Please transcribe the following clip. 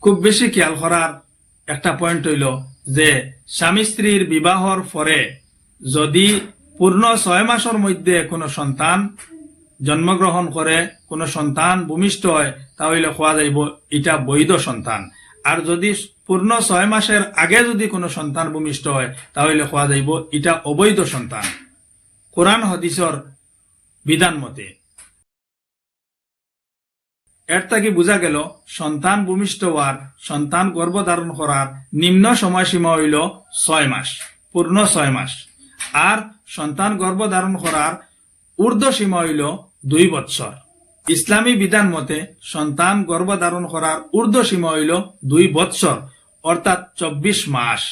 খুব বেশি খেয়াল করার একটা পয়েন্ট হইল যে, স্বামী স্ত্রীর বিবাহর পরে যদি পূর্ণ ছয় মাসের মধ্যে কোনো সন্তান জন্মগ্রহণ করে, কোনো সন্তান ভূমিষ্ঠ হয়, তাহলে খোয়া যাইব? এটা বৈধ সন্তান। আর যদি পূর্ণ ছয় মাসের আগে যদি কোনো সন্তান ভূমিষ্ঠ হয়, তাহলে খোয়া যাইব? এটা অবৈধ সন্তান। কোরআন, হদিসর বিধান মতে। এর থেকে বোঝা গেল, সন্তান ভূমিষ্ঠ হওয়ার সন্তান গর্ভধারণ করার নিম্ন সময়সীমা হইল ছয় মাস পূর্ণ ছয় মাস। আর সন্তান গর্ভধারণ করার ঊর্ধ্ব সীমা হইল দুই বৎসর ইসলামী বিধান মতে, সন্তান গর্ভধারণ করার ঊর্ধ্ব সীমা হইল দুই বৎসর অর্থাৎ চব্বিশ মাস।